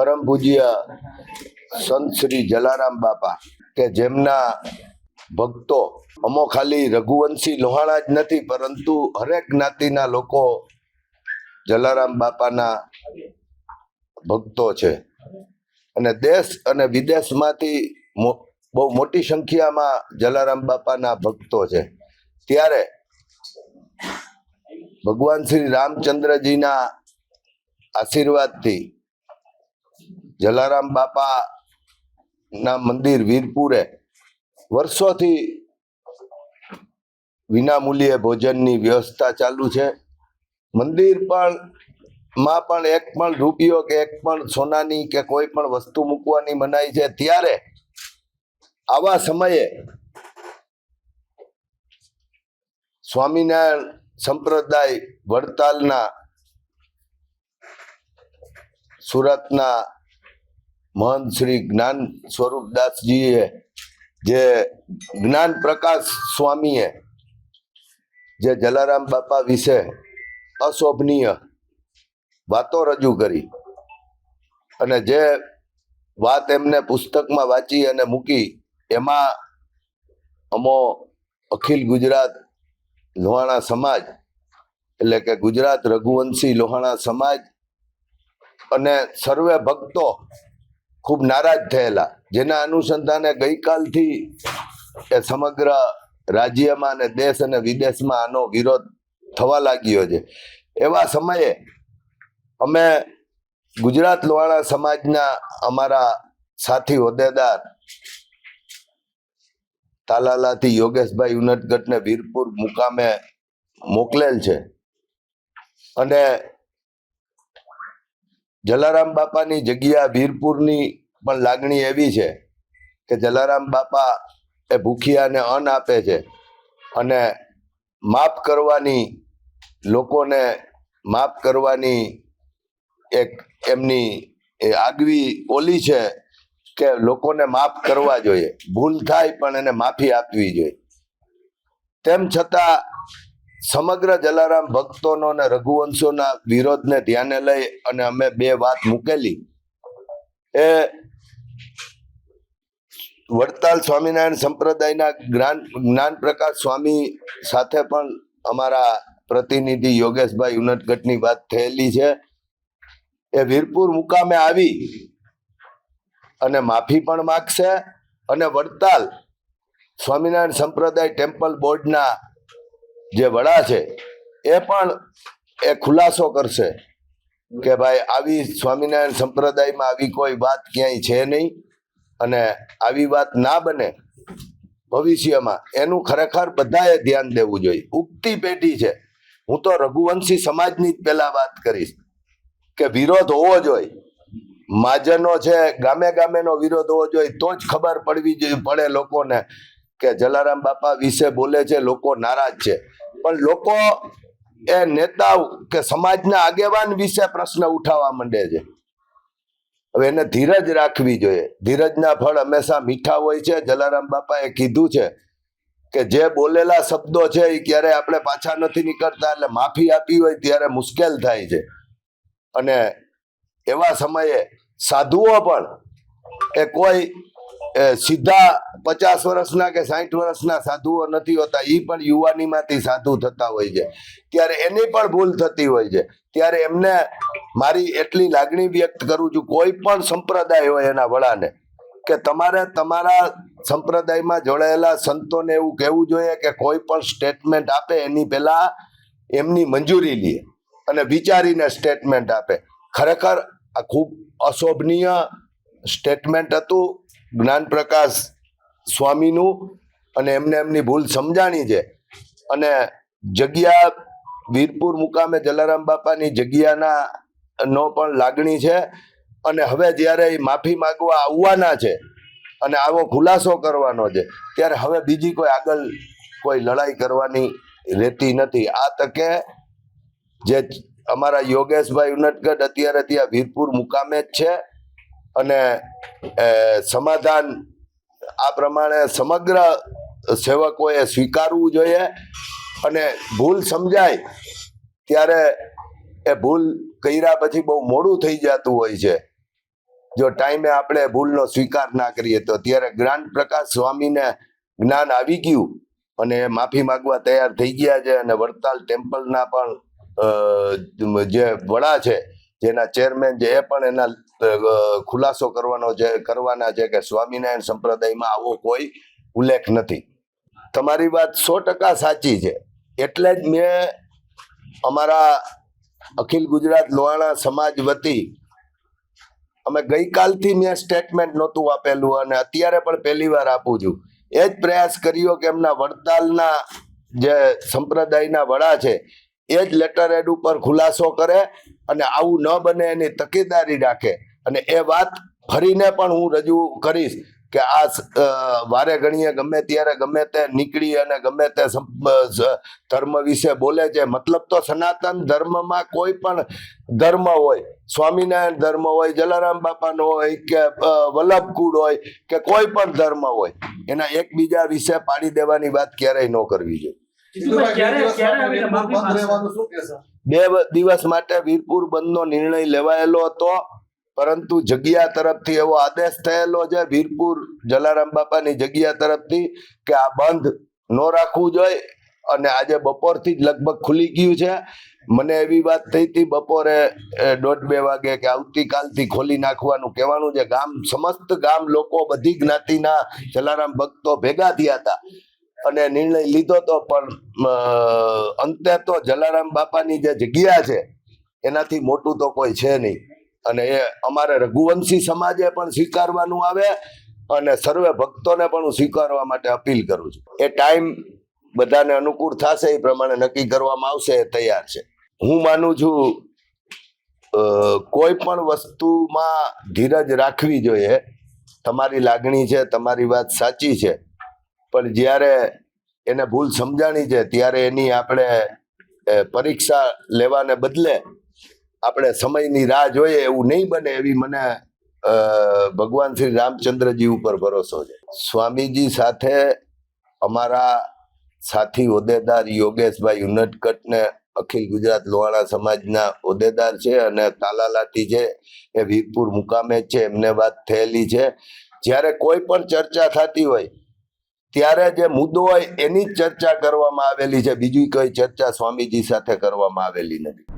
પરમ પૂજ્ય સંત શ્રી જલારામ બાપા, કે જેમના ભક્તો અમો ખાલી રઘુવંશી લોહાણા જ નથી, પરંતુ હરેક જ્ઞાતિના લોકો જલારામ બાપાના ભક્તો છે. અને દેશ અને વિદેશમાંથી બહુ મોટી સંખ્યામાં જલારામ બાપાના ભક્તો છે. ત્યારે ભગવાન શ્રી રામચંદ્રજીના આશીર્વાદથી જલારામ બાપા ના મંદિર વીરપુરે વર્ષોથી વિનામૂલ્યે ભોજનની વ્યવસ્થા ચાલુ છે. મંદિર પણ, માં પણ એક પણ રૂપિયો કે એક પણ સોનાની કે કોઈ પણ વસ્તુ મૂકવાની મનાઈ છે. ત્યારે આવા સમયે સ્વામિનારાયણ સંપ્રદાય વડતાલના સુરતના મહંત શ્રી જ્ઞાન સ્વરૂપદાસજીએ જે જ્ઞાન પ્રકાશ સ્વામીએ, જે જલારામ બાપા વિશે અશોભનીય વાતો રજૂ કરી અને જે વાત એમને પુસ્તકમાં વાંચી અને મૂકી, એમાં અમો અખિલ ગુજરાત લોહાણા સમાજ, એટલે કે ગુજરાત રઘુવંશી લોહાણા સમાજ અને સર્વે ભક્તો ખૂબ નારાજ થયેલા. જેના અનુસંધાને ગઈકાલથી એ સમગ્ર રાજ્યમાં અને દેશ અને વિદેશમાં આનો વિરોધ થવા લાગ્યો છે. એવા સમયે અમે ગુજરાત લોહાણા સમાજના અમારા સાથી હોદ્દેદાર તાલાલાથી યોગેશભાઈ ઉનટગઢને વીરપુર મુકામે મોકલેલ છે. અને જલારામ બાપાની જગ્યા વીરપુરની પણ લાગણી એવી છે કે જલારામ બાપા એ ભૂખિયાને અન્ન આપે છે અને માફ કરવાની, લોકોને માફ કરવાની એક એમની આગવી ઓલી છે કે લોકોને માફ કરવા જોઈએ. ભૂલ થાય પણ એને માફી આપવી જોઈએ. તેમ છતાં સમગ્ર જલારામ ભક્તોનો અને રઘુવંશોના વિરોધને ધ્યાને લઈ અને અમે બે વાત મૂકેલી. એ વડતાલ સ્વામિનારાયણ સંપ્રદાયના જ્ઞાન જ્ઞાન પ્રકાશ સ્વામી સાથે પણ અમારા પ્રતિનિધિ યોગેશભાઈ ઉનટગઢની વાત થયેલી છે. એ વીરપુર મુકામે આવી અને માફી પણ માગશે અને વડતાલ સ્વામિનારાયણ સંપ્રદાય ટેમ્પલ બોર્ડના જે વડા છે, એ પણ એ ખુલાસો કરશે કે ભાઈ આવી સ્વામિનારાયણ સંપ્રદાયમાં આવી કોઈ વાત ક્યાંય છે નહીં અને આવી વાત ના બને ભવિષ્યમાં. એનું ખરેખર બધાએ ધ્યાન દેવું જોઈએ. ઉગતી પેઢી છે. હું તો રઘુવંશી સમાજની જ પહેલા વાત કરીશ કે વિરોધ હોવો જોઈએ. મહાજનો છે, ગામે ગામેનો વિરોધ હોવો જોઈએ, તો જ ખબર પડવી જોઈએ, પડે લોકોને કે જલારામ બાપા વિશે બોલે છે, લોકો નારાજ છે. પણ લોકો એ નેતાઓ કે સમાજના આગેવાન વિશે પ્રશ્ન ઉઠાવવા માંડે છે. હવે એને ધીરજ રાખવી જોઈએ. ધીરજના ફળ હંમેશા મીઠા હોય છે. જલારામ બાપાએ કીધું છે કે જે બોલેલા શબ્દો છે એ ક્યારે આપણે પાછા નથી નીકળતા. એટલે માફી આપી હોય ત્યારે મુશ્કેલ થાય છે. અને એવા સમયે સાધુઓ પણ એ કોઈ સીધા પચાસ વર્ષના કે સાઠ વર્ષના સાધુઓ નથી હોતા એ પણ યુવાનીમાંથી સાધુ થતા હોય છે. ત્યારે એની પણ ભૂલ થતી હોય છે. ત્યારે એમને મારી એટલી લાગણી વ્યક્ત કરું છું, કોઈ પણ સંપ્રદાય હોય એના વડાને, કે તમારે તમારા સંપ્રદાયમાં જોડાયેલા સંતોને એવું કહેવું જોઈએ કે કોઈ પણ સ્ટેટમેન્ટ આપે એની પહેલા એમની મંજૂરી લે અને વિચારીને સ્ટેટમેન્ટ આપે. ખરેખર આ ખૂબ અશોભનીય સ્ટેટમેન્ટ હતું. જ્ઞાન પ્રકાશ સ્વામીનું અને એમને એમની ભૂલ સમજાણી છે. અને જગ્યા વીરપુર મુકામે જલારામ બાપાની જગ્યાના નો પણ લાગણી છે. અને હવે જ્યારે એ માફી માગવા આવવાના છે અને આવો ખુલાસો કરવાનો છે, ત્યારે હવે બીજી કોઈ આગળ કોઈ લડાઈ કરવાની રહેતી નથી. આ તકે જે અમારા યોગેશભાઈ ઉનટગઢ અત્યારે ત્યાં વીરપુર મુકામે જ છે. અને સમાધાન આ પ્રમાણે સમગ્ર સેવકોએ સ્વીકારવું જોઈએ અને ભૂલ સમજાય ત્યારે એ ભૂલ કર્યા પછી બહુ મોડું થઈ જતું હોય છે. જો ટાઈમે આપણે ભૂલનો સ્વીકાર ના કરીએ તો ત્યારે જ્ઞાન પ્રકાશ સ્વામીને જ્ઞાન આવી ગયું અને માફી માગવા તૈયાર થઈ ગયા છે અને વડતાલ ટેમ્પલના પણ જે વડા છે, જેના ચેરમેન છે એ પણ એના ખુલાસો કરવાનો છે કરવાના છે કે સ્વામિનારાયણ સંપ્રદાયમાં આવો કોઈ ઉલ્લેખ નથી. તમારી વાત સો ટકા સાચી છે. એટલે જ મેં અમારા અખિલ ગુજરાત લોહાણા સમાજ વતી અમે ગઈકાલથી મેં સ્ટેટમેન્ટ નહોતું આપેલું અને અત્યારે પણ પહેલી વાર આપું છું. એ જ પ્રયાસ કર્યો કે એમના વડતાલના જે સંપ્રદાયના વડા છે, એ જ લેટર એડ ઉપર ખુલાસો કરે અને આવું ન બને એની તકેદારી રાખે. અને એ વાત ફરીને પણ હું રજૂ કરીશ કે આ વારે ઘણીએ ગમે ત્યારે ગમે તે નીકળી અને ગમે તે ધર્મ વિશે બોલે છે. મતલબ તો સનાતન ધર્મમાં કોઈ પણ ધર્મ હોય સ્વામિનારાયણ ધર્મ હોય જલારામ બાપાનો હોય કે વલ્લભકુળ હોય કે કોઈ પણ ધર્મ હોય એના એકબીજા વિશે પાડી દેવાની વાત ક્યારેય ન કરવી જોઈએ? બે દિવસ માટે વીરપુર બંધનો નિર્ણય લેવાયેલો હતો. પરંતુ જગ્યા તરફથી એવો આદેશ થયેલો છે વીરપુર જલારામ બાપાની જગ્યા તરફથી કે આ બંધ ન રાખવું જોઈએ અને આજે બપોરથી જ લગભગ ખુલી ગયું છે. મને એવી વાત થઈ હતી બપોરે દોઢ બે વાગે કે આવતીકાલથી ખોલી નાખવાનું કહેવાનું છે. ગામ, સમસ્ત ગામ લોકો બધી જ્ઞાતિના જલારામ ભક્તો ભેગા થયા હતા અને નિર્ણય લીધો તો પણ અંતે તો જલારામ બાપાની જે જગ્યા છે એનાથી મોટું તો કોઈ છે નહીં. અને એ અમારે રઘુવંશી સમાજે પણ સ્વીકારવાનું આવે અને સર્વે ભક્તોને પણ હું સ્વીકારવા માટે અપીલ કરું છું. એ ટાઈમ બધાને અનુકૂળ થશે, એ પ્રમાણે નક્કી કરવામાં આવશે, એ તૈયાર છે. હું માનું છું કોઈ પણ વસ્તુમાં ધીરજ રાખવી જોઈએ. તમારી લાગણી છે, તમારી વાત સાચી છે, પણ જ્યારે એને ભૂલ સમજાણી છે, ત્યારે એની આપણે પરીક્ષા લેવાને બદલે આપણે સમયની રાહ જોઈએ એવું નહીં બને એવી મને ભગવાન શ્રી રામચંદ્રજી ઉપર ભરોસો છે. સ્વામીજી સાથે અમારા સાથી હોદ્દેદાર યોગેશભાઈ ઉનટકટને અખિલ ગુજરાત લોહાણા સમાજના હોદ્દેદાર છે અને તાલાલાટી છે, એ વીરપુર મુકામે છે, એમને વાત થયેલી છે. જ્યારે કોઈ પણ ચર્ચા થતી હોય, ત્યારે જે મુદ્દો હોય એની જ ચર્ચા કરવામાં આવેલી છે. બીજી કોઈ ચર્ચા સ્વામીજી સાથે કરવામાં આવેલી નથી.